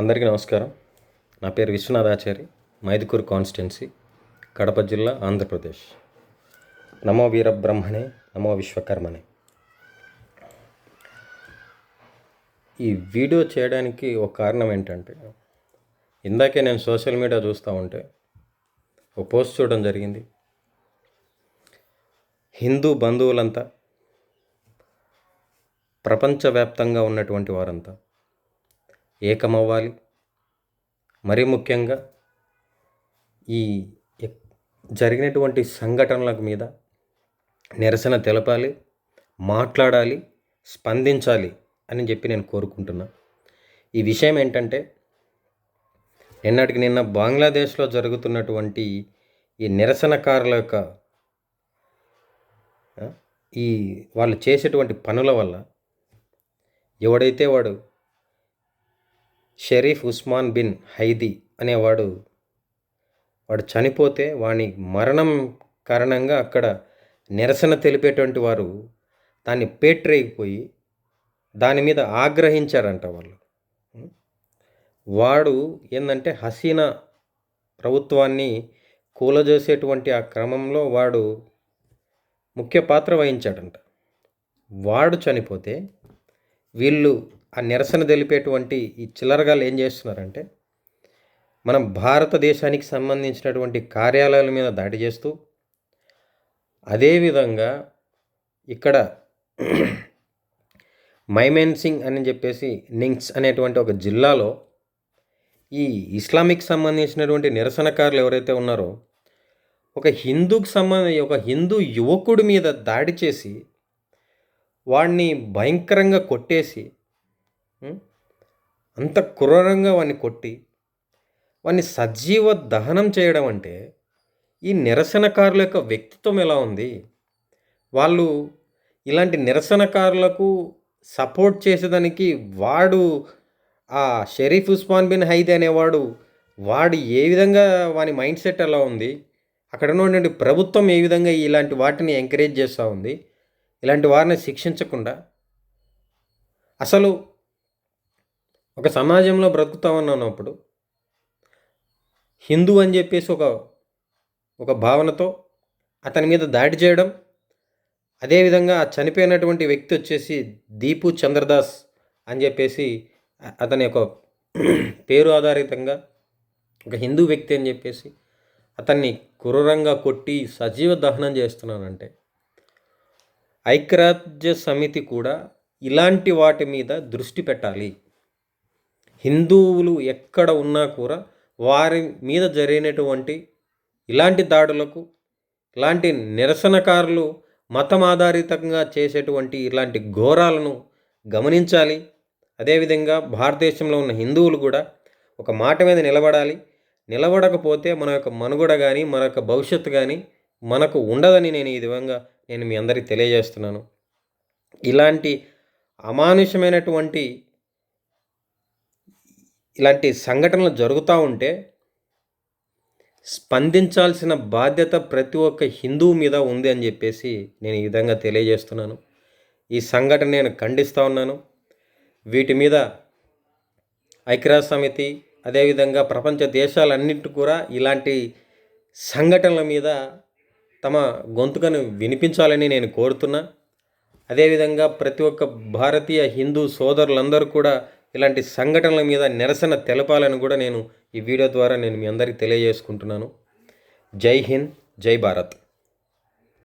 అందరికీ నమస్కారం. నా పేరు విశ్వనాథాచారి మైదుకూరు కాన్స్టిట్యున్సీ కడప జిల్లా ఆంధ్రప్రదేశ్. నమో వీరబ్రహ్మణే నమో విశ్వకర్మనే ఈ వీడియో చేయడానికి ఒక కారణం ఏంటంటే ఇందాకే నేను సోషల్ మీడియా చూస్తూ ఉంటే ఒక పోస్ట్ చూడడం జరిగింది. హిందూ బంధువులంతా ప్రపంచవ్యాప్తంగా ఉన్నటువంటి వారంతా ఏకమవ్వాలి. మరీ ముఖ్యంగా ఈ జరిగినటువంటి సంఘటనల మీద నిరసన తెలపాలి మాట్లాడాలి స్పందించాలి అని చెప్పి నేను కోరుకుంటున్నా. ఈ విషయం ఏంటంటే నిన్నటికి నిన్న బంగ్లాదేశ్లో జరుగుతున్నటువంటి ఈ నిరసనకారుల యొక్క ఈ వాళ్ళు చేసేటువంటి పనుల వల్ల ఎవడైతే వాడు షరీఫ్ ఉస్మాన్ బిన్ హైదీ అనేవాడు వాడు చనిపోతే వాని మరణం కారణంగా అక్కడ నిరసన తెలిపేటువంటి వారు దాన్ని పేట్రేగిపోయి దాని మీద ఆగ్రహించారంట వాళ్ళు. వాడు ఏంటంటే హసీనా ప్రభుత్వాన్ని కూలజేసేటువంటి ఆ క్రమంలో వాడు ముఖ్య పాత్ర వహించాడంట. వాడు చనిపోతే వీళ్ళు ఆ నిరసన తెలిపేటువంటి ఈ చిల్లరగాలు ఏం చేస్తున్నారంటే మనం భారతదేశానికి సంబంధించినటువంటి కార్యాలయాల మీద దాడి చేస్తూ అదేవిధంగా ఇక్కడ మైమేన్ సింగ్ అని చెప్పేసి నింగ్స్ అనేటువంటి ఒక జిల్లాలో ఈ ఇస్లామిక్ సంబంధించినటువంటి నిరసనకారులు ఎవరైతే ఉన్నారో ఒక హిందూకి సంబంధ ఒక హిందూ యువకుడి మీద దాడి చేసి వాడిని భయంకరంగా కొట్టేసి అంత క్రూరంగా వాడిని కొట్టి వాడిని సజీవ దహనం చేయడం అంటే ఈ నిరసనకారుల యొక్క వ్యక్తిత్వం ఎలా ఉంది? వాళ్ళు ఇలాంటి నిరసనకారులకు సపోర్ట్ చేసేదానికి వాడు ఆ షరీఫ్ ఉస్మాన్ బిన్ హైదీ అనేవాడు వాడు ఏ విధంగా వాని మైండ్ సెట్ ఎలా ఉంది? అక్కడ ఉన్నటువంటి ప్రభుత్వం ఏ విధంగా ఇలాంటి వాటిని ఎంకరేజ్ చేస్తూ ఉంది? ఇలాంటి వారిని శిక్షించకుండా? అసలు ఒక సమాజంలో బ్రతుకుతా ఉన్నప్పుడు హిందూ అని చెప్పేసి ఒక ఒక భావనతో అతని మీద దాడి చేయడం అదేవిధంగా చనిపోయినటువంటి వ్యక్తి వచ్చేసి దీపు చంద్రదాస్ అని చెప్పేసి అతని యొక్క పేరు ఆధారితంగా ఒక హిందూ వ్యక్తి అని చెప్పేసి అతన్ని క్రూరంగా కొట్టి సజీవ దహనం చేస్తున్నానంటే ఐక్యరాజ్య సమితి కూడా ఇలాంటి వాటి మీద దృష్టి పెట్టాలి. హిందువులు ఎక్కడ ఉన్నా కూడా వారి మీద జరిగినటువంటి ఇలాంటి దాడులకు ఇలాంటి నిరసనకారులు మతం ఆధారితంగా చేసేటువంటి ఇలాంటి ఘోరాలను గమనించాలి. అదేవిధంగా భారతదేశంలో ఉన్న హిందువులు కూడా ఒక మాట మీద నిలబడాలి. నిలబడకపోతే మన యొక్క మనుగడ కానీ మన యొక్క భవిష్యత్తు కానీ మనకు ఉండదని నేను ఈ విధంగా నేను మీ అందరికీ తెలియజేస్తున్నాను. ఇలాంటి అమానుషమైనటువంటి ఇలాంటి సంఘటనలు జరుగుతూ ఉంటే స్పందించాల్సిన బాధ్యత ప్రతి ఒక్క హిందువు మీద ఉంది అని చెప్పేసి నేను ఈ విధంగా తెలియజేస్తున్నాను. ఈ సంఘటన నేను ఖండిస్తూ ఉన్నాను. వీటి మీద ఐక్యరాజ్య సమితి అదేవిధంగా ప్రపంచ దేశాలన్నింటి కూడా ఇలాంటి సంఘటనల మీద తమ గొంతుకను వినిపించాలని నేను కోరుతున్నా. అదేవిధంగా ప్రతి ఒక్క భారతీయ హిందూ సోదరులందరూ కూడా ఇలాంటి సంఘటనల మీద నిరసన తెలపాలని కూడా నేను ఈ వీడియో ద్వారా నేను మీ అందరికీ తెలియజేసుకుంటున్నాను. జై హింద్ జై భారత్.